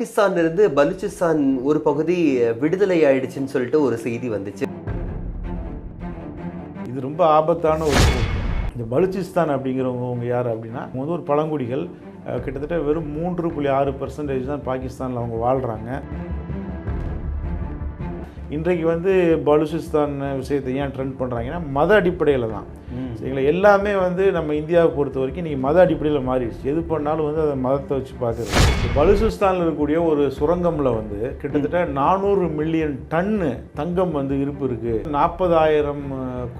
பாகிஸ்தான்லேருந்து பலுச்சிஸ்தான் ஒரு பகுதி விடுதலை ஆயிடுச்சுன்னு சொல்லிட்டு ஒரு செய்தி வந்துச்சு. இது ரொம்ப ஆபத்தான ஒரு இந்த பலுச்சிஸ்தான் அப்படிங்கிறவங்க அவங்க யார் அப்படின்னா அவங்க வந்து ஒரு பழங்குடிகள் கிட்டத்தட்ட வெறும் மூன்று புள்ளி ஆறு பர்சன்டேஜ் தான் பாகிஸ்தானில் அவங்க வாழ்கிறாங்க இன்றைக்கு வந்து பலுச்சிஸ்தான் விஷயத்தை ஏன் ட்ரெண்ட் பண்ணுறாங்கன்னா மத அடிப்படையில் தான். சரிங்களா? எல்லாமே வந்து நம்ம இந்தியாவை பொறுத்த வரைக்கும் நீங்கள் மத அடிப்படையில் மாறிடுச்சு. எது பண்ணாலும் வந்து அதை மதத்தை வச்சு பார்க்குறது. பலுசிஸ்தானில் இருக்கக்கூடிய ஒரு சுரங்கமில் வந்து கிட்டத்தட்ட நானூறு மில்லியன் டன்னு தங்கம் வந்து இருப்பு இருக்குது நாற்பதாயிரம்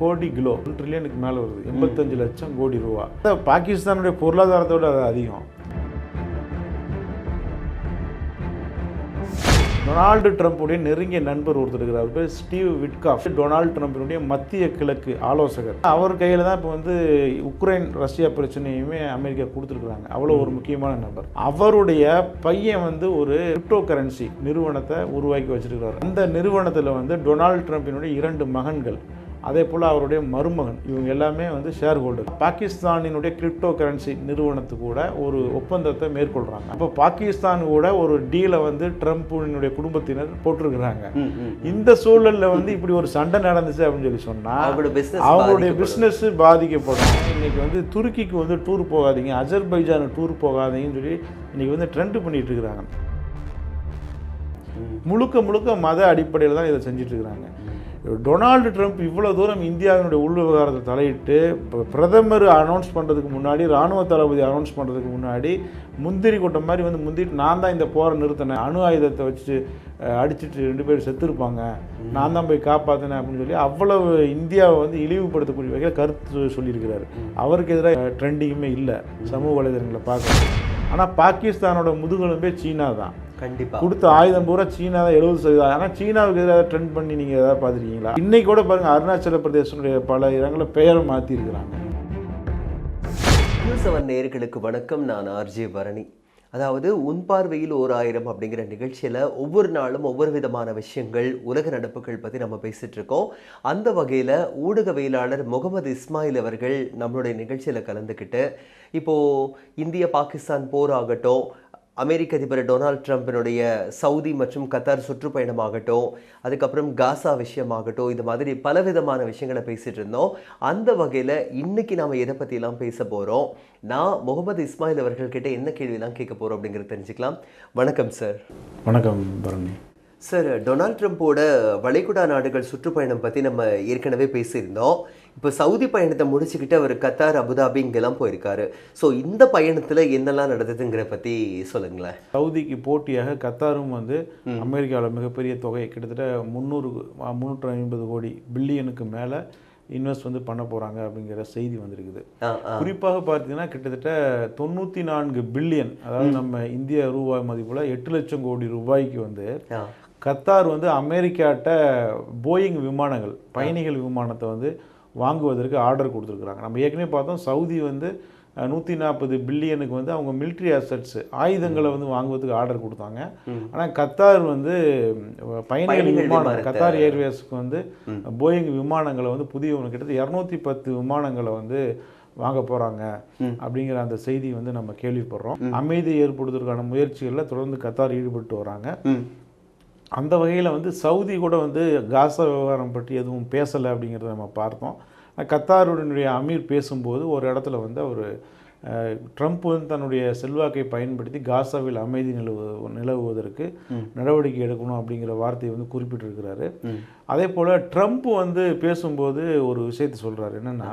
கோடி கிலோ ட்ரில்லியனுக்கு மேலே வருது. எண்பத்தஞ்சு லட்சம் கோடி ரூபா. பாகிஸ்தானுடைய பொருளாதாரத்தோட அது அதிகம். டொனால்டு ட்ரம்ப்புடைய நெருங்கிய நண்பர் ஒருத்தர் இருக்கிறார். பேர் ஸ்டீவ் விட்காஃப். டொனால்டு ட்ரம்ப்பினுடைய மத்திய கிழக்கு ஆலோசகர். அவர் கையில் தான் இப்போ வந்து உக்ரைன் ரஷ்யா பிரச்சனையுமே அமெரிக்கா கொடுத்துருக்குறாங்க. அவ்வளோ ஒரு முக்கியமான நபர். அவருடைய பையன் வந்து ஒரு கிரிப்டோ கரன்சி நிறுவனத்தை உருவாக்கி வச்சிருக்கிறார். அந்த நிறுவனத்தில் வந்து டொனால்டு ட்ரம்ப்பினுடைய இரண்டு மகன்கள். அதே போல் அவருடைய மருமகன் இவங்க எல்லாமே வந்து ஷேர் ஹோல்டர் பாகிஸ்தானினுடைய கிரிப்டோ கரன்சி நிறுவனத்து கூட ஒரு ஒப்பந்தத்தை மேற்கொள்கிறாங்க அப்போ பாகிஸ்தான் கூட ஒரு டீலை வந்து ட்ரம்ப்பினுடைய குடும்பத்தினர் போட்டிருக்கிறாங்க. இந்த சூழல்ல வந்து இப்படி ஒரு சண்டை நடந்துச்சு அப்படின்னு சொல்லி சொன்னா அவங்களோட business அவங்களுடைய. பிஸ்னஸ் பாதிக்கப்படும். இன்னைக்கு வந்து துருக்கிக்கு வந்து டூர் போகாதீங்க அஜர்பைஜான் டூர் போகாதீங்கன்னு சொல்லி இன்னைக்கு வந்து ட்ரெண்ட் பண்ணிட்டு இருக்கிறாங்க. முழுக்க முழுக்க மத அடிப்படையில் தான் இதை செஞ்சுட்டு இருக்கிறாங்க. டொனால்டு ட்ரம்ப் இவ்வளோ தூரம் இந்தியாவினுடைய உள் விவகாரத்தை தலையிட்டு பிரதமர் அனௌன்ஸ் பண்ணுறதுக்கு முன்னாடி ராணுவ தளபதி அனௌன்ஸ் பண்ணுறதுக்கு முன்னாடி முந்திரி கொட்ட மாதிரி வந்து முந்திட்டு நான் தான் இந்த போரை நிறுத்தினேன் அணு ஆயுதத்தை வச்சு அடிச்சுட்டு அடிச்சிட்டு ரெண்டு பேரும் செத்துருப்பாங்க. நான் தான் போய் காப்பாற்றினேன் அப்படின்னு சொல்லி அவ்வளவு இந்தியாவை வந்து இழிவுபடுத்தக்கூடிய வகையில் கருத்து சொல்லியிருக்கிறாரு. அவருக்கு எதிராக ட்ரெண்டிங்குமே இல்லை. சமூக வலைதளங்களை பார்க்க ஆனால் பாகிஸ்தானோட முதுகெலும்பே சீனா தான். கண்டிப்பா. கொடுத்த ஆயுதம் பூரா சீனா தான் எழுபது சதவீதம். ஆனால் சீனாவுக்கு எதிராக ட்ரெண்ட் பண்ணி நீங்கள் எதாவது பார்த்துருக்கீங்களா? இன்னைக்கு கூட பாருங்கள் அருணாச்சல பிரதேசனுடைய பல இடங்களில் பெயரை மாற்றிருக்கிறாங்க நியூஸ் செவன் நேயர்களுக்கு வணக்கம். நான் ஆர்ஜே பரணி. அதாவது உன் பார்வையில் ஓர் ஆயிரம் அப்படிங்கிற நிகழ்ச்சியில் ஒவ்வொரு நாளும் ஒவ்வொரு விதமான விஷயங்கள் உலக நடப்புகள் பற்றி நம்ம பேசிட்டு இருக்கோம். அந்த வகையில் ஊடகவியலாளர் முகமது இஸ்மாயில் அவர்கள் நம்மளுடைய நிகழ்ச்சியில் கலந்துக்கிட்டு இப்போது இந்திய பாகிஸ்தான் போர் ஆகட்டும் அமெரிக்க அதிபர் டொனால்ட் ட்ரம்பினுடைய சவுதி மற்றும் கத்தார் சுற்றுப்பயணமாகட்டும் அதுக்கப்புறம் காசா விஷயமாகட்டும் இது மாதிரி பலவிதமான விஷயங்களை பேசிட்டு இருந்தோம். அந்த வகையில் இன்னைக்கு நாம் எதை பற்றிலாம் பேச போகிறோம் நான் முகமது இஸ்மாயில் அவர்கள்கிட்ட என்ன கேள்விலாம் கேட்க போகிறோம் அப்படிங்கிறத தெரிஞ்சுக்கலாம். வணக்கம் சார் வணக்கம் பரணி. சார் டொனால்ட் ட்ரம்ப்போட வளைகுடா நாடுகள் சுற்றுப்பயணம் பற்றி நம்ம ஏற்கனவே பேசியிருந்தோம். இப்போ சவுதி பயணத்தை முடிச்சுக்கிட்டு அவர் கத்தார் அபுதாபி இங்கெல்லாம் போயிருக்காரு. ஸோ இந்த பயணத்தில் என்னெல்லாம் நடந்ததுங்கிற பற்றி சொல்லுங்களேன். சவுதிக்கு போட்டியாக கத்தாரும் வந்து அமெரிக்காவில் மிகப்பெரிய தொகை கிட்டத்தட்ட முந்நூறு முந்நூற்றி ஐம்பது கோடி பில்லியனுக்கு மேலே இன்வெஸ்ட் வந்து பண்ண போகிறாங்க அப்படிங்கிற செய்தி வந்திருக்குது. குறிப்பாக பார்த்தீங்கன்னா கிட்டத்தட்ட தொண்ணூற்றி நான்கு பில்லியன் அதாவது நம்ம இந்திய ரூபாய் மதிப்புல எட்டு லட்சம் கோடி ரூபாய்க்கு வந்து கத்தார் வந்து அமெரிக்காட்ட போயிங் விமானங்கள் பயணிகள் விமானத்தை வந்து வாங்குவதற்கு ஆர்டர் கொடுத்துருக்குறாங்க. நம்ம ஏற்கனவே பார்த்தோம் சவுதி வந்து நூற்றி நாற்பது பில்லியனுக்கு வந்து அவங்க military assets ஆயுதங்களை வந்து வாங்குவதற்கு ஆர்டர் கொடுத்தாங்க. ஆனால் கத்தார் வந்து பயணிகள் விமானம் கத்தார் ஏர்வேஸ்க்கு வந்து போயிங் விமானங்களை வந்து புதிய கிட்டத்தட்ட இரநூத்தி பத்து விமானங்களை வந்து வாங்க போகிறாங்க அப்படிங்கிற அந்த செய்தி வந்து நம்ம கேள்விப்படுறோம். அமைதி ஏற்படுத்துவதற்கான முயற்சிகளில் தொடர்ந்து கத்தார் ஈடுபட்டு வராங்க. அந்த வகையில் வந்து சவுதி கூட வந்து காசா விவகாரம் பற்றி எதுவும் பேசலை அப்படிங்கிறத நம்ம பார்த்தோம். கத்தாருடனுடைய அமீர் பேசும்போது ஒரு இடத்துல வந்து அவர் ட்ரம்ப் வந்து தன்னுடைய செல்வாக்கை பயன்படுத்தி காசாவில் அமைதி நிலவு நிலவுவதற்கு நடவடிக்கை எடுக்கணும் அப்படிங்கிற வார்த்தையை வந்து குறிப்பிட்டிருக்கிறாரு. அதே போல் ட்ரம்ப் வந்து பேசும்போது ஒரு விஷயத்தை சொல்கிறாரு என்னென்னா.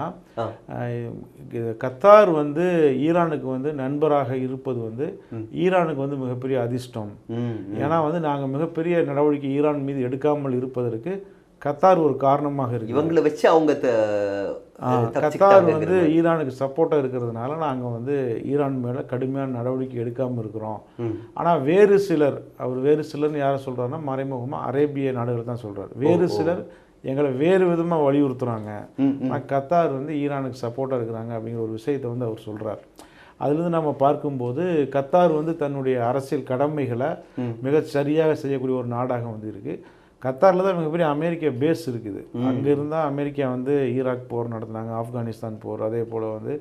கத்தார் வந்து ஈரானுக்கு வந்து நண்பராக இருப்பது வந்து ஈரானுக்கு வந்து மிகப்பெரிய அதிர்ஷ்டம். ஏன்னா வந்து நாங்கள் மிகப்பெரிய நடவடிக்கை ஈரான் மீது எடுக்காமல் இருப்பதற்கு கத்தார் ஒரு காரணமாக இருக்கு இவங்களை வச்சு அவங்க கத்தார் வந்து ஈரானுக்கு சப்போர்ட்டாக இருக்கிறதுனால நாங்கள் வந்து ஈரான் மேலே கடுமையான நடவடிக்கை எடுக்காமல் இருக்கிறோம். ஆனால் வேறு சிலர் அவர் வேறு சிலர்னு யாரை சொல்கிறாருன்னா மறைமுகமாக அரேபிய நாடுகள் தான் சொல்கிறார் வேறு சிலர் எங்களை வேறு விதமாக வலியுறுத்துறாங்க. ம், ஆனால் கத்தார் வந்து ஈரானுக்கு சப்போர்ட்டாக இருக்கிறாங்க அப்படிங்கிற ஒரு விஷயத்தை வந்து அவர் சொல்கிறார் அதுலேருந்து நம்ம பார்க்கும்போது கத்தார் வந்து தன்னுடைய அரசியல் கடமைகளை மிகச் சரியாக செய்யக்கூடிய ஒரு நாடாக வந்து இருக்குது கத்தாரில் தான் மிகப்பெரிய அமெரிக்க பேஸ் இருக்குது. அங்கே இருந்தால் அமெரிக்கா வந்து ஈராக் போர் நடத்துனாங்க ஆப்கானிஸ்தான் போர் அதே போல் வந்து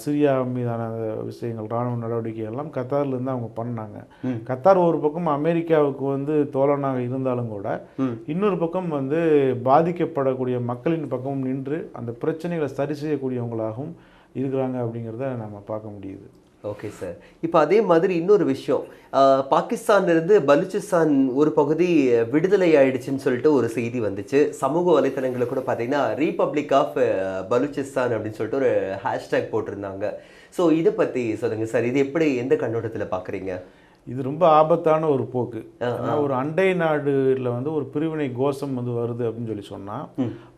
சிரியா மீதான விஷயங்கள் இராணுவ நடவடிக்கை எல்லாம் கத்தார்லேருந்து அவங்க பண்ணாங்க. கத்தார் ஒரு பக்கம் அமெரிக்காவுக்கு வந்து தோழனாக இருந்தாலும் கூட இன்னொரு பக்கம் வந்து பாதிக்கப்படக்கூடிய மக்களின் பக்கமும் நின்று அந்த பிரச்சனைகளை சரி செய்யக்கூடியவங்களாகவும் இருக்கிறாங்க அப்படிங்கிறத நம்ம பார்க்க முடியுது. ஓகே சார் இப்போ அதே மாதிரி இன்னொரு விஷயம். ஆஹ், பாகிஸ்தான்ல இருந்து பலூச்சிஸ்தான் ஒரு பகுதி விடுதலை ஆயிடுச்சுன்னு சொல்லிட்டு ஒரு செய்தி வந்துச்சு. சமூக வலைத்தளங்களில் கூட பார்த்தீங்கன்னா ரீபப்ளிக் ஆஃப் பலூச்சிஸ்தான் அப்படின்னு சொல்லிட்டு ஒரு ஹேஷ்டேக் போட்டிருந்தாங்க. ஸோ இதை பற்றி சொல்லுங்க சார் இது எப்படி எந்த கண்ணோட்டத்தில் பார்க்குறீங்க? இது ரொம்ப ஆபத்தான ஒரு போக்கு. ஏன்னா ஒரு அண்டை நாடுல வந்து ஒரு பிரிவினை கோஷம் வந்து வருது அப்படின்னு சொல்லி சொன்னா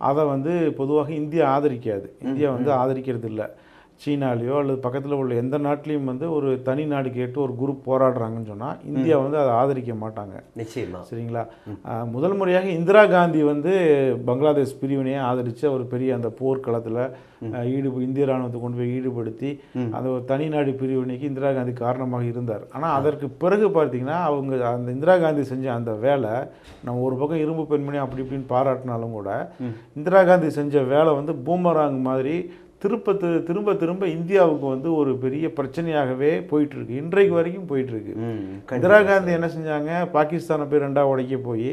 அதை வந்து பொதுவாக இந்தியா ஆதரிக்காது. இந்தியா வந்து ஆதரிக்கிறது இல்லை. சீனாலேயோ அல்லது பக்கத்தில் உள்ள எந்த நாட்டிலையும் வந்து ஒரு தனி நாடு கேட்டு ஒரு குரூப் போராடுறாங்கன்னு சொன்னால் இந்தியா வந்து அதை ஆதரிக்க மாட்டாங்க. நிச்சயமா. சரிங்களா? முதல் முறையாக இந்திரா காந்தி வந்து பங்களாதேஷ் பிரிவினையை ஆதரித்து ஒரு பெரிய அந்த போர்க்களத்தில் ஈடு இந்திய ராணுவத்தை கொண்டு போய் ஈடுபடுத்தி அந்த ஒரு தனி நாடு பிரிவினைக்கு இந்திரா காந்தி காரணமாக இருந்தார். ஆனால் அதற்கு பிறகு பார்த்தீங்கன்னா அவங்க அந்த இந்திரா காந்தி செஞ்ச அந்த வேலை நம்ம ஒரு பக்கம் இரும்பு பெண்மணி அப்படி இப்படின்னு பாராட்டினாலும் கூட இந்திரா காந்தி செஞ்ச வேலை வந்து பூமராங் மாதிரி திரும்ப திரு- திரும்ப திரும்ப இந்தியாவுக்கு வந்து ஒரு பெரிய பிரச்சனையாகவே போயிட்டு இருக்கு இன்றைக்கு வரைக்கும் போயிட்டு இருக்கு ம் இந்திரா காந்தி என்ன செஞ்சாங்க? பாகிஸ்தானை போய் ரெண்டா உடைக்க போய்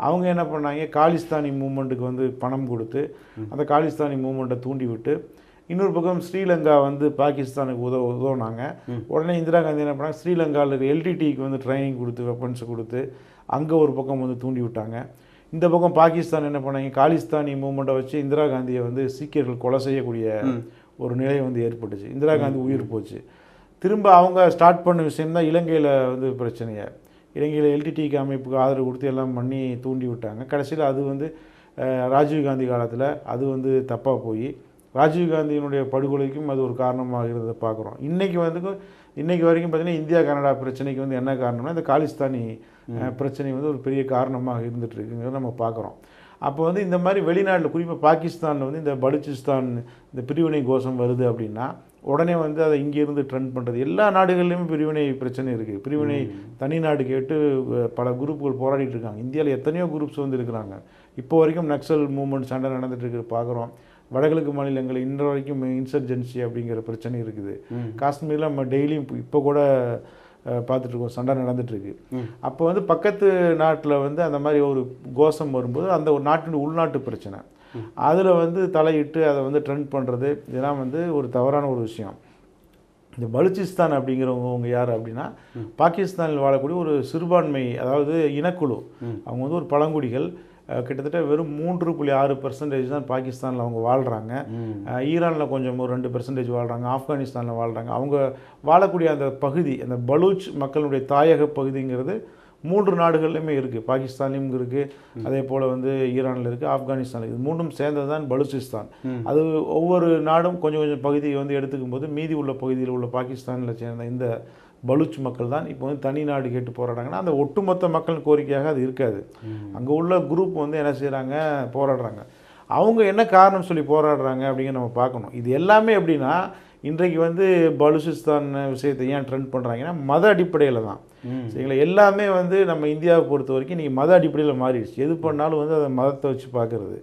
அவங்க என்ன பண்ணாங்க? காலிஸ்தானி மூமெண்ட்டுக்கு வந்து பணம் கொடுத்து அந்த காலிஸ்தானி மூமெண்ட்டை தூண்டி விட்டு இன்னொரு பக்கம் ஸ்ரீலங்கா வந்து பாகிஸ்தானுக்கு உதவ உதவுனாங்க. உடனே இந்திரா காந்தி என்ன பண்ணாங்க? ஸ்ரீலங்காவில் எல்டிடிக்கு வந்து ட்ரைனிங் கொடுத்து வெப்பன்ஸ் கொடுத்து அங்கே ஒரு பக்கம் வந்து தூண்டி விட்டாங்க இந்த பக்கம் பாகிஸ்தான் என்ன பண்ணாங்க? காலிஸ்தானி மூமெண்ட்டை வச்சு இந்திரா காந்தியை வந்து சீக்கியர்கள் கொலை செய்யக்கூடிய ஒரு நிலை வந்து ஏற்பட்டுச்சு. இந்திரா காந்தி உயிர் போச்சு. திரும்ப அவங்க ஸ்டார்ட் பண்ண விஷயம் தான் இலங்கையில் வந்து பிரச்சனையை? இலங்கையில் எல்டிடிக்கு அமைப்புக்கு ஆதரவு கொடுத்து எல்லாம் பண்ணி தூண்டி விட்டாங்க. கடைசியில் அது வந்து ராஜீவ் காந்தி காலத்தில் அது வந்து தப்பாக போய் ராஜீவ் காந்தியினுடைய படுகொலைக்கும் அது ஒரு காரணமாக இருந்ததை பார்க்குறோம். இன்றைக்கி வந்து இன்னைக்கு வரைக்கும் பார்த்தீங்கன்னா இந்தியா கனடா பிரச்சனைக்கு வந்து என்ன காரணம்னா இந்த காலிஸ்தானி பிரச்சனை வந்து ஒரு பெரிய காரணமாக இருந்துட்டு இருக்குங்கிறத நம்ம பார்க்குறோம். அப்போ வந்து இந்த மாதிரி வெளிநாட்டில் குறிப்பாக பாகிஸ்தானில் வந்து இந்த பலுச்சிஸ்தான் இந்த பிரிவினை கோஷம் வருது அப்படின்னா உடனே வந்து அதை இங்கேருந்து ட்ரெண்ட் பண்ணுறது எல்லா நாடுகள்லையுமே பிரிவினை பிரச்சனை இருக்குது பிரிவினை தனி நாடு கேட்டு பல குரூப்புகள் போராடிட்டு இருக்காங்க. இந்தியாவில் எத்தனையோ குரூப்ஸ் வந்து இருக்கிறாங்க. இப்போ வரைக்கும் நக்சல் மூவ்மெண்ட் சண்டை நடந்துட்டு இருக்கு பார்க்குறோம். வடகிழக்கு மாநிலங்கள் இன்று வரைக்கும் இன்சர்ஜென்சி அப்படிங்கிற பிரச்சனை இருக்குது. காஷ்மீரில் நம்ம டெய்லியும் இப்போ கூட இருக்கோம் சண்டை நடந்துட்டு இருக்கு அப்போ வந்து பக்கத்து நாட்டில் வந்து அந்த மாதிரி ஒரு கோஷம் வரும்போது அந்த ஒரு நாட்டின் உள்நாட்டு பிரச்சனை. அதில் வந்து தலையிட்டு அதை வந்து ட்ரெண்ட் பண்ணுறது இதெல்லாம் வந்து ஒரு தவறான ஒரு விஷயம். இந்த பலுச்சிஸ்தான் அப்படிங்கிறவங்க அவங்க யார் அப்படின்னா பாகிஸ்தானில் வாழக்கூடிய ஒரு சிறுபான்மை அதாவது இனக்குழு. அவங்க வந்து ஒரு பழங்குடிகள். கிட்டத்தட்ட வெறும் மூன்று புள்ளி ஆறு பர்சன்டேஜ் தான் பாகிஸ்தானில் அவங்க வாழ்கிறாங்க ஈரானில் கொஞ்சம் ஒரு ரெண்டு பெர்சன்டேஜ் வாழ்கிறாங்க ஆப்கானிஸ்தானில் வாழ்கிறாங்க அவங்க வாழக்கூடிய அந்த பகுதி அந்த பலூச் மக்களுடைய தாயக பகுதிங்கிறது மூன்று நாடுகள்லையுமே இருக்குது பாகிஸ்தான்லையும் இருக்குது அதே போல் வந்து ஈரானில் இருக்குது ஆப்கானிஸ்தான் இது மூன்றும் சேர்ந்தது தான் பலுச்சிஸ்தான் அது ஒவ்வொரு நாடும் கொஞ்சம் கொஞ்சம் பகுதியை வந்து எடுத்துக்கும் போது மீதி உள்ள பகுதியில் உள்ள பாகிஸ்தானில் சேர்ந்த இந்த பலுச் மக்கள் தான் இப்போ வந்து தனி நாடு கேட்டு போராடுறாங்கன்னா அந்த ஒட்டுமொத்த மக்கள் கோரிக்கையாக அது இருக்காது. அங்கே உள்ள குரூப் வந்து என்ன செய்கிறாங்க போராடுறாங்க. அவங்க என்ன காரணம் சொல்லி போராடுறாங்க அப்படிங்கிற நம்ம பார்க்கணும். இது எல்லாமே எப்படின்னா இன்றைக்கு வந்து பலுச்சிஸ்தான் விஷயத்தை ஏன் ட்ரெண்ட் பண்ணுறாங்கன்னா மத அடிப்படையில் தான். சரிங்களா? எல்லாமே வந்து நம்ம இந்தியாவை பொறுத்த வரைக்கும் நீங்கள் மத அடிப்படையில் மாறிடுச்சு. எது பண்ணாலும் வந்து அதை மதத்தை வச்சு பார்க்குறது.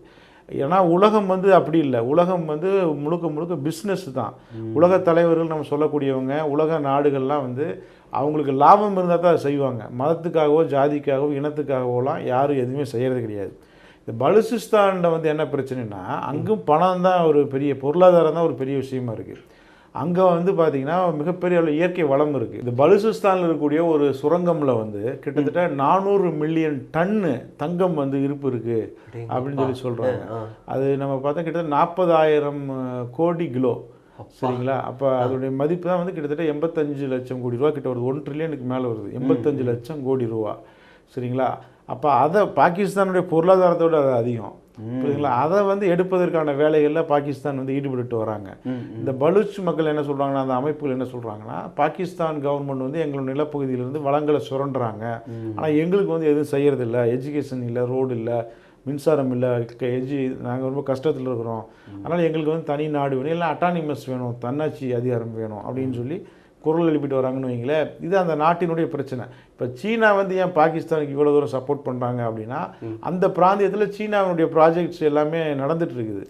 ஏன்னா உலகம் வந்து அப்படி இல்லை. உலகம் வந்து முழுக்க முழுக்க பிஸ்னஸ் தான். உலக தலைவர்கள் நம்ம சொல்லக்கூடியவங்க உலக நாடுகள்லாம் வந்து அவங்களுக்கு லாபம் இருந்தால் தான் அதை செய்வாங்க. மதத்துக்காகவோ ஜாதிக்காகவோ இனத்துக்காகவோலாம் யாரும் எதுவுமே செய்கிறது கிடையாது. இந்த பலுசிஸ்தானில் வந்து என்ன பிரச்சனைனா அங்கும் பணம் தான் ஒரு பெரிய பொருளாதாரம் தான் ஒரு பெரிய விஷயமா இருக்குது அங்கே வந்து பார்த்தீங்கன்னா மிகப்பெரிய அளவு இயற்கை வளம் இருக்குது இந்த பலுசிஸ்தானில் இருக்கக்கூடிய ஒரு சுரங்கம்ல வந்து கிட்டத்தட்ட நானூறு மில்லியன் டன்னு தங்கம் வந்து இருப்பு இருக்குது அப்படின்னு சொல்லி சொல்கிறாங்க அது நம்ம பார்த்தா கிட்டத்தட்ட நாற்பதாயிரம் கோடி கிலோ. சரிங்களா? அப்போ அதோடைய மதிப்பு தான் வந்து கிட்டத்தட்ட எண்பத்தஞ்சு லட்சம் கோடி ரூபா. கிட்ட வருது ஒன் ட்ரில்லியனுக்கு மேலே வருது. எண்பத்தஞ்சு லட்சம் கோடி ரூபா. சரிங்களா? அப்போ அதை பாகிஸ்தானுடைய பொருளாதாரத்தோட அது அதிகம். புரியுதுங்களா? அதை வந்து எடுப்பதற்கான வேலைகளில் பாகிஸ்தான் வந்து ஈடுபட்டு வராங்க. இந்த பலூச் மக்கள் என்ன சொல்கிறாங்கன்னா அந்த அமைப்புகள் என்ன சொல்கிறாங்கன்னா பாகிஸ்தான் கவர்மெண்ட் வந்து எங்களோட நிலப்பகுதியிலிருந்து வளங்களை சுரண்டுறாங்க. ஆனால் எங்களுக்கு வந்து எதுவும் செய்யறதில்ல. எஜுகேஷன் இல்லை ரோடு இல்லை மின்சாரம் இல்லை. எஜி நாங்கள் ரொம்ப கஷ்டத்தில் இருக்கிறோம். அதனால் எங்களுக்கு வந்து தனி நாடு வேணும். இல்லை அட்டானிமஸ் வேணும். தன்னாட்சி அதிகாரம் வேணும் அப்படின்னு சொல்லி குரல் எழுப்பிட்டு வராங்கன்னு வைங்களேன் இது அந்த நாட்டினுடைய பிரச்சனை. இப்போ சீனா வந்து ஏன் பாகிஸ்தானுக்கு இவ்வளோ தூரம் சப்போர்ட் பண்ணுறாங்க அப்படின்னா அந்த பிராந்தியத்தில் சீனாவினுடைய ப்ராஜெக்ட்ஸ் எல்லாமே நடந்துட்டு இருக்குது.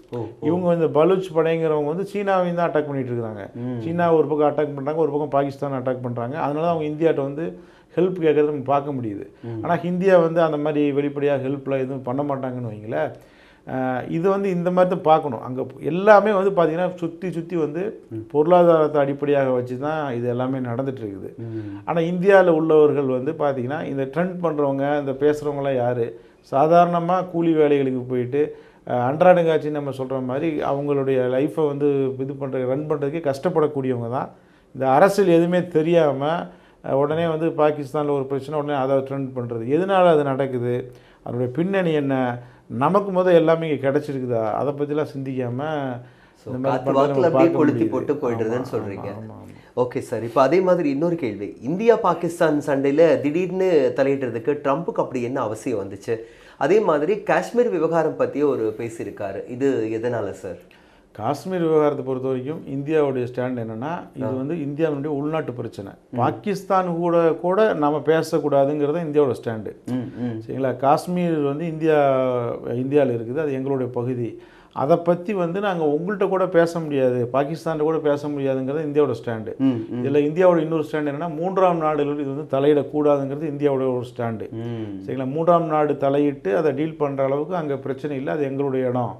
இவங்க வந்து பலூச் படைங்கிறவங்க வந்து சீனாவையும் தான் அட்டாக் பண்ணிட்டு இருக்காங்க. சீனா ஒரு பக்கம் அட்டாக் பண்ணுறாங்க ஒரு பக்கம் பாகிஸ்தான் அட்டாக் பண்ணுறாங்க அதனால தான் அவங்க இந்தியாட்ட வந்து ஹெல்ப் கேட்கறது நம்ம பார்க்க முடியுது. ஆனால் இந்தியா வந்து அந்த மாதிரி வெளிப்படையாக ஹெல்ப்லாம் எதுவும் பண்ண மாட்டாங்கன்னு வைங்களேன் இது வந்து இந்த மாதிரி தான் பார்க்கணும். அங்கே எல்லாமே வந்து பார்த்தீங்கன்னா சுற்றி சுற்றி வந்து பொருளாதாரத்தை அடிப்படையாக வச்சு தான் இது எல்லாமே நடந்துட்டு இருக்குது ஆனால் இந்தியாவில் உள்ளவர்கள் வந்து பார்த்தீங்கன்னா இந்த ட்ரெண்ட் பண்ணுறவங்க இந்த பேசுகிறவங்களாம் யார்? சாதாரணமாக கூலி வேலைகளுக்கு போயிட்டு அன்றாடங்காட்சி நம்ம சொல்கிற மாதிரி அவங்களுடைய லைஃப்பை வந்து இது பண்ணுற ரன் பண்ணுறதுக்கே கஷ்டப்படக்கூடியவங்க தான். இந்த அரசியல் எதுவுமே தெரியாமல் உடனே வந்து பாகிஸ்தானில் ஒரு பிரச்சனை உடனே அதை ட்ரெண்ட் பண்ணுறது எதனால் அது நடக்குது? அதனுடைய பின்னணி என்ன? நமக்கு முதல் எல்லாமே இங்கே கிடச்சிருக்குதா? அதை பற்றிலாம் சிந்திக்காமல் கொளுத்தி போட்டு போயிடுறதுன்னு சொல்றீங்க. ஓகே சார் இப்போ அதே மாதிரி இன்னொரு கேள்வி. இந்தியா பாகிஸ்தான் சண்டையில திடீர்னு தலையிடுறதுக்கு ட்ரம்ப்புக்கு அப்படி என்ன அவசியம் வந்துச்சு? அதே மாதிரி காஷ்மீர் விவகாரம் பத்தியே ஒரு பேசியிருக்காரு. இது எதனால சார் காஷ்மீர் விவகாரத்தை பொறுத்த வரைக்கும் இந்தியாவுடைய ஸ்டாண்ட் என்னன்னா இது வந்து இந்தியாவினுடைய உள்நாட்டு பிரச்சனை. பாகிஸ்தான் கூட கூட நாம பேசக்கூடாதுங்கிறது இந்தியாவோட ஸ்டாண்டு. சரிங்களா? காஷ்மீர் வந்து இந்தியா இந்தியாவில் இருக்குது அது எங்களுடைய பகுதி. அதை பற்றி வந்து நாங்கள் உங்கள்கிட்ட கூட பேச முடியாது பாகிஸ்தான்கிட்ட கூட பேச முடியாதுங்கிறது இந்தியாவோட ஸ்டாண்டு. இதில் இந்தியாவோட இன்னொரு ஸ்டாண்ட் என்னன்னா மூன்றாம் நாடுகள் இது வந்து தலையிடக்கூடாதுங்கிறது இந்தியாவோட ஒரு ஸ்டாண்டு. சரிங்களா? மூன்றாம் நாடு தலையிட்டு அதை டீல் பண்ணுற அளவுக்கு அங்கே பிரச்சனை இல்லை அது எங்களுடைய இடம்.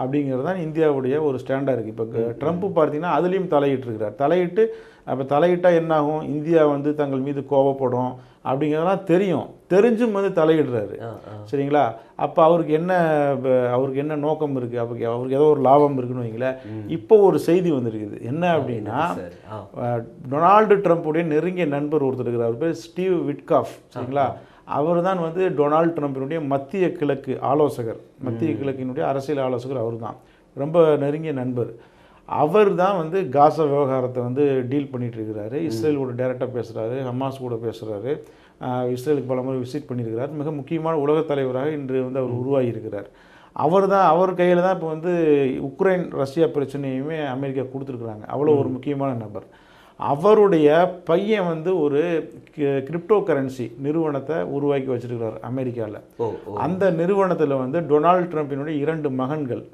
அப்படிங்கிறது தான் இந்தியாவுடைய ஒரு ஸ்டாண்டாக இருக்குது இப்போ ட்ரம்ப் பார்த்தீங்கன்னா அதுலேயும் தலையிட்டு இருக்கிறார் தலையிட்டு அப்போ தலையிட்டால் என்னாகும்? இந்தியா வந்து தங்கள் மீது கோவப்படும் அப்படிங்கிறதெல்லாம் தெரியும். தெரிஞ்சும் வந்து தலையிடுறாரு. சரிங்களா? அப்போ அவருக்கு என்ன அவருக்கு என்ன நோக்கம் இருக்குது அப்போ அவருக்கு ஏதோ ஒரு லாபம் இருக்குன்னு வைங்களேன். இப்போ ஒரு செய்தி வந்திருக்குது. என்ன அப்படின்னா டொனால்டு ட்ரம்ப்புடைய நெருங்கிய நண்பர் ஒருத்தர் இருக்கிறார். அவர் பேர் ஸ்டீவ் விட்காஃப். சரிங்களா? அவர் தான் வந்து டொனால்டு ட்ரம்பினுடைய மத்திய கிழக்கு ஆலோசகர் மத்திய கிழக்கினுடைய அரசியல் ஆலோசகர் அவர் தான் ரொம்ப நெருங்கிய நண்பர். அவர் தான் வந்து காசா விவகாரத்தை வந்து டீல் பண்ணிட்டு இருக்கிறாரு. இஸ்ரேல் கூட டைரெக்டாக பேசுகிறாரு ஹமாஸ் கூட பேசுகிறாரு இஸ்ரேலுக்கு பல முறை விசிட் பண்ணியிருக்கிறார். மிக முக்கியமான உலகத் தலைவராக இன்று வந்து அவர் உருவாகி இருக்கிறார் அவர் தான் அவர் கையில் தான் இப்போ வந்து உக்ரைன் ரஷ்யா பிரச்சனையுமே அமெரிக்கா கொடுத்துருக்குறாங்க. அவ்வளோ ஒரு முக்கியமான நபர். அவருடைய பையன் வந்து ஒரு கிரிப்டோ கரன்சி நிறுவனத்தை உருவாக்கி வச்சிருக்கிறார் அமெரிக்காவில் அந்த நிறுவனத்தில் வந்து டொனால்டு ட்ரம்பினுடைய இரண்டு மகன்கள்.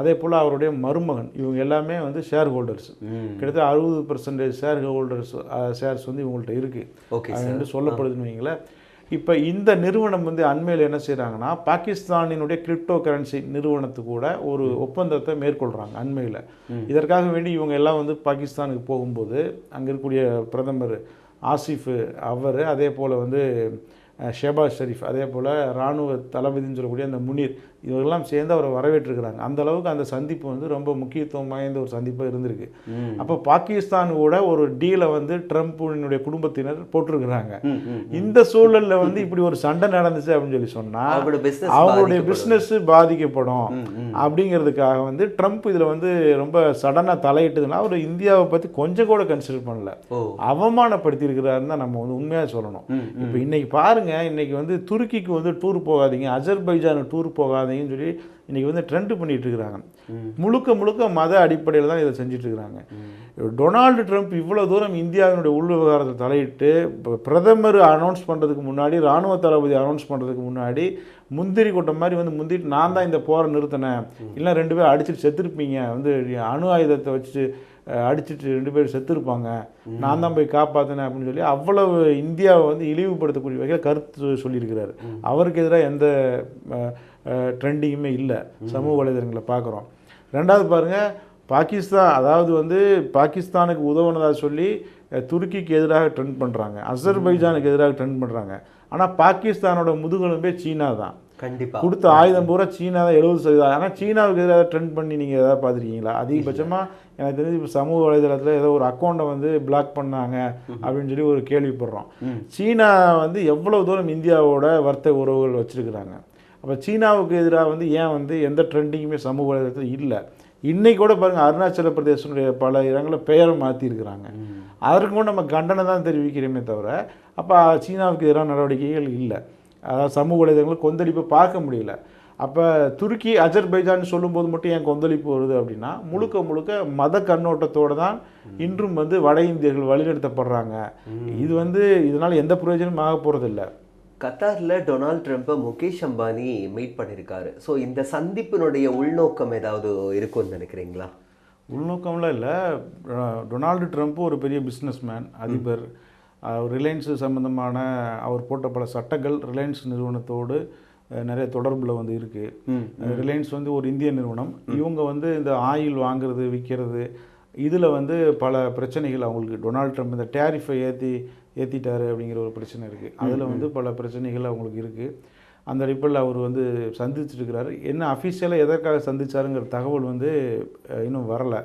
அதே போல் அவருடைய மருமகன். இவங்க எல்லாமே வந்து ஷேர் ஹோல்டர்ஸ் கிட்டத்தட்ட அறுபது பர்சன்டேஜ் ஷேர் ஹோல்டர்ஸ் ஷேர்ஸ் வந்து இவங்கள்ட்ட இருக்குது ஓகே சொல்லப்படுதுன்னு வைங்களேன். இப்போ இந்த நிறுவனம் வந்து அண்மையில் என்ன செய்கிறாங்கன்னா பாகிஸ்தானினுடைய கிரிப்டோ கரன்சி நிறுவனத்து கூட ஒரு ஒப்பந்தத்தை மேற்கொள்கிறாங்க அண்மையில். இதற்காக வேண்டி இவங்க எல்லாம் வந்து பாகிஸ்தானுக்கு போகும்போது அங்கே இருக்கக்கூடிய பிரதமர் ஆசிஃப் அவர் அதே போல் வந்து ஷெபாஸ் ஷெரீஃப் அதே போல் இராணுவ தளபதின்னு சொல்லக்கூடிய அந்த முனீர் இவரெல்லாம் சேர்ந்து அவரை வரவேற்றிருக்கிறாங்க. அந்த அளவுக்கு அந்த சந்திப்பு வந்து ரொம்ப முக்கியத்துவம் வாய்ந்த ஒரு சந்திப்பாக இருந்திருக்கு. அப்போ பாகிஸ்தான் கூட ஒரு டீலை வந்து ட்ரம்ப்பினுடைய குடும்பத்தினர் போட்டிருக்கிறாங்க. இந்த சூழல்ல வந்து இப்படி ஒரு சண்டை நடந்துச்சு அப்படின்னு சொல்லி சொன்னா அவங்களோட business அவங்களுடைய. பிசினஸ் பாதிக்கப்படும். அப்படிங்கிறதுக்காக வந்து ட்ரம்ப் இதுல வந்து ரொம்ப சடனா தலையிட்டதுன்னா அவர் இந்தியாவை பத்தி கொஞ்சம் கூட கன்சிடர் பண்ணல. அவமானப்படுத்தி இருக்கிறாருன்னு தான் நம்ம வந்து உண்மையா சொல்லணும். இப்போ இன்னைக்கு பாருங்க இன்னைக்கு வந்து துருக்கிக்கு வந்து டூர் போகாதீங்க அஜர்பைஜானுக்கு டூர் போகாதீங்கன்னு சொல்லி இன்னைக்கு வந்து ட்ரெண்ட் பண்ணிட்டு இருக்கிறாங்க. முழுக்க முழுக்க மத அடிப்படையில் தான் இதை செஞ்சுட்டு இருக்கிறாங்க. டொனால்டு ட்ரம்ப் இவ்வளோ தூரம் இந்தியாவினுடைய உள் விவகாரத்தை தலையிட்டு பிரதமர் அனௌன்ஸ் பண்ணுறதுக்கு முன்னாடி ராணுவ தளபதி அனௌன்ஸ் பண்ணுறதுக்கு முன்னாடி முந்திரி கொட்ட மாதிரி வந்து முந்திட்டு நான் தான் இந்த போரை நிறுத்தினேன். இல்லை ரெண்டு பேரும் அடிச்சுட்டு செத்துருப்பீங்க. வந்து அணு ஆயுதத்தை வச்சு அடிச்சிட்டு ரெண்டு பேரும் செத்துருப்பாங்க. நான் தான் போய் காப்பாற்றினேன் அப்படின்னு சொல்லி அவ்வளவு இந்தியாவை வந்து இழிவுபடுத்தக்கூடிய வகையில் கருத்து சொல்லியிருக்கிறாரு. அவருக்கு எதிராக எந்த ட்ரெண்டிங்குமே இல்லை. சமூக வலைதளங்களை பார்க்குறோம். ரெண்டாவது பாருங்க பாகிஸ்தான் அதாவது வந்து பாகிஸ்தானுக்கு உதவுனதாக சொல்லி துருக்கிக்கு எதிராக ட்ரெண்ட் பண்ணுறாங்க அசர்பைஜானுக்கு எதிராக ட்ரெண்ட் பண்ணுறாங்க ஆனால் பாகிஸ்தானோட முதுகெலும்பே சீனா தான் கண்டிப்பா. கொடுத்த ஆயுதம் பூரா சீனா தான் எழுபது சதவீதம். ஆனால் சீனாவுக்கு எதிராக ட்ரெண்ட் பண்ணி நீங்கள் எதாவது பார்த்துருக்கீங்களா? அதிகபட்சமாக எனக்கு தெரிஞ்சு இப்போ சமூக வலைதளத்தில் ஏதோ ஒரு அக்கௌண்ட்டை வந்து பிளாக் பண்ணாங்க அப்படின்னு சொல்லி ஒரு கேள்விப்படுறோம். சீனா வந்து எவ்வளவு தூரம் இந்தியாவோட வர்த்தக உறவுகள் வச்சிருக்கிறாங்க? அப்போ சீனாவுக்கு எதிராக வந்து ஏன் வந்து எந்த ட்ரெண்டிங்குமே சமூக வலைதளத்தில் இல்லை? இன்னைக்கு கூட பாருங்கள் அருணாச்சல பிரதேசனுடைய பல இடங்களில் பெயரை மாற்றிருக்கிறாங்க அதற்கு கூட நம்ம கண்டனம் தான் தெரிவிக்கிறோமே தவிர அப்போ சீனாவுக்கு எதிரான நடவடிக்கைகள் இல்லை. அதாவது சமூக வலைதளங்களை கொந்தளிப்பை பார்க்க முடியல. அப்போ துருக்கி அஜர்பைஜான் சொல்லும்போது மட்டும் ஏன் கொந்தளிப்பு வருது அப்படின்னா முழுக்க முழுக்க மத கண்ணோட்டத்தோடு தான் இன்றும் வந்து வட இந்தியர்கள் வழிநடத்தப்படுறாங்க. இது வந்து இதனால் எந்த பிரயோஜனமும் ஆக போகிறதில்ல கத்தார்ல டொனால்ட் ட்ரம்ப்பை முகேஷ் அம்பானி மீட் பண்ணியிருக்காரு. ஸோ இந்த சந்திப்பினுடைய உள்நோக்கம் ஏதாவது இருக்கும்னு நினைக்கிறீங்களா? உள்நோக்கம்லாம் இல்லை. டொனால்டு ட்ரம்ப் ஒரு பெரிய பிஸ்னஸ்மேன் அதிபர். அவர் ரிலையன்ஸ் சம்பந்தமான அவர் போட்ட பல சட்டங்கள் ரிலையன்ஸ் நிறுவனத்தோடு நிறைய தொடர்பில் வந்து இருக்குது ரிலையன்ஸ் வந்து ஒரு இந்திய நிறுவனம். இவங்க வந்து இந்த ஆயில் வாங்குறது விற்கிறது இதில் வந்து பல பிரச்சனைகள் அவங்களுக்கு. டொனால்ட் ட்ரம்ப் இந்த டேரிஃபை ஏற்றி ஏற்றிட்டாரு அப்படிங்கிற ஒரு பிரச்சனை இருக்குது அதில் வந்து பல பிரச்சனைகள் அவங்களுக்கு இருக்குது அந்த அடிப்படையில் அவர் வந்து சந்திச்சிருக்கிறாரு. என்ன அஃபிஷியலாக எதற்காக சந்திச்சாருங்கிற தகவல் வந்து இன்னும் வரல.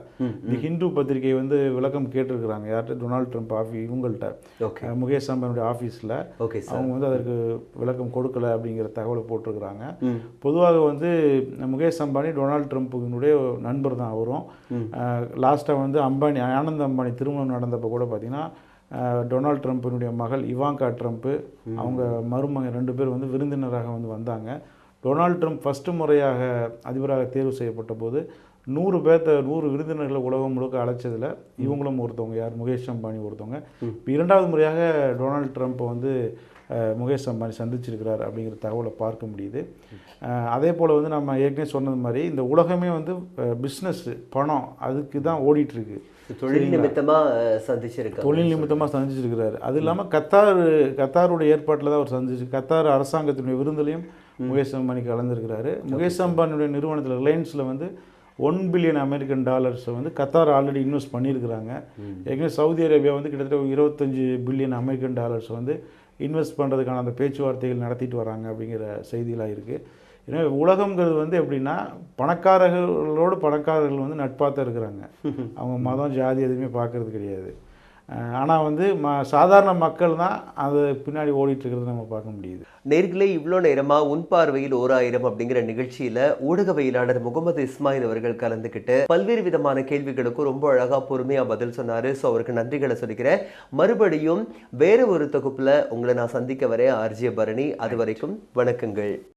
தி ஹிந்து பத்திரிகை வந்து விளக்கம் கேட்டிருக்கிறாங்க. யார்கிட்ட? டொனால்ட் ட்ரம்ப் ஆஃபி இவங்கள்ட்ட. முகேஷ் அம்பானுடைய ஆஃபீஸில் அவங்க வந்து அதற்கு விளக்கம் கொடுக்கல அப்படிங்கிற தகவலை போட்டிருக்கிறாங்க. பொதுவாக வந்து முகேஷ் அம்பானி டொனால்ட் ட்ரம்ப்புனுடைய நண்பர் தான் அவரும். லாஸ்ட்டாக வந்து அம்பானி ஆனந்த் அம்பானி திருமணம் நடந்தப்போ கூட பார்த்தீங்கன்னா டொனால்ட் ட்ரம்ப்பினுடைய மகள் இவாங்கா ட்ரம்ப்பு அவங்க மருமகன் ரெண்டு பேர் வந்து விருந்தினராக வந்து வந்தாங்க. டொனால்ட் ட்ரம்ப் ஃபஸ்ட்டு முறையாக அதிபராக தேர்வு செய்யப்பட்ட போது நூறு பேர்த்த நூறு விருந்தினர்களை உலகம் முழுக்க அழைச்சதில் இவங்களும் ஒருத்தவங்க யார்? முகேஷ் அம்பானி ஒருத்தவங்க. இப்போ இரண்டாவது முறையாக டொனால்ட் ட்ரம்ப் வந்து முகேஷ் அம்பானி சந்திச்சிருக்கிறார் அப்படிங்கிற தகவலை பார்க்க முடியுது. அதே போல் வந்து நம்ம ஏற்கனவே சொன்னது மாதிரி இந்த உலகமே வந்து பிஸ்னஸ் பணம் அதுக்கு தான் ஓடிட்டுருக்கு. தொழில் நிமித்தமா அஹ், சந்திச்சிருக்காங்க தொழில் நிமித்தமாக சந்திச்சிருக்கிறாரு. அது இல்லாமல் கத்தார் கத்தாருடைய ஏற்பாட்டில் தான் அவர் சந்திச்சு கத்தார் அரசாங்கத்தினுடைய விருந்திலையும் முகேஷ் அம்பானி கலந்துருக்கிறாரு. முகேஷ் அம்பானியுடைய நிறுவனத்தில் ரிலையன்ஸில் வந்து ஒன் பில்லியன் அமெரிக்கன் டாலர்ஸை வந்து கத்தார் ஆல்ரெடி இன்வெஸ்ட் பண்ணியிருக்கிறாங்க. ஏற்கனவே சவுதி அரேபியா வந்து கிட்டத்தட்ட இருபத்தஞ்சு பில்லியன் அமெரிக்கன் டாலர்ஸ் வந்து இன்வெஸ்ட் பண்ணுறதுக்கான அந்த பேச்சுவார்த்தைகள் நடத்திட்டு வராங்க அப்படிங்கிற செய்தியெலாம் இருக்குது எனவே உலகம்ங்கிறது வந்து எப்படின்னா பணக்காரர்களோடு பணக்காரர்கள் வந்து நட்பாக தான் இருக்கிறாங்க. அவங்க மதம் ஜாதி எதுவுமே பார்க்கறது கிடையாது. ஆனால் வந்து ம சாதாரண மக்கள் தான் அது பின்னாடி ஓடிட்டு இருக்கிறத நம்ம பார்க்க முடியுது. நேர்களே இவ்வளோ நேரமா உன் பார்வையில் ஓர் ஆயிரம் அப்படிங்கிற நிகழ்ச்சியில ஊடகவியலாளர் முகமது இஸ்மாயில் அவர்கள் கலந்துக்கிட்டு பல்வேறு விதமான கேள்விகளுக்கும் ரொம்ப அழகா பொறுமையா பதில் சொன்னாரு. ஸோ அவருக்கு நன்றிகளை சொல்லிக்கிறேன். மறுபடியும் வேற ஒரு தொகுப்புல உங்களை நான் சந்திக்க வரேன். ஆர்ஜே பரணி அது வரைக்கும் வணக்கங்கள்.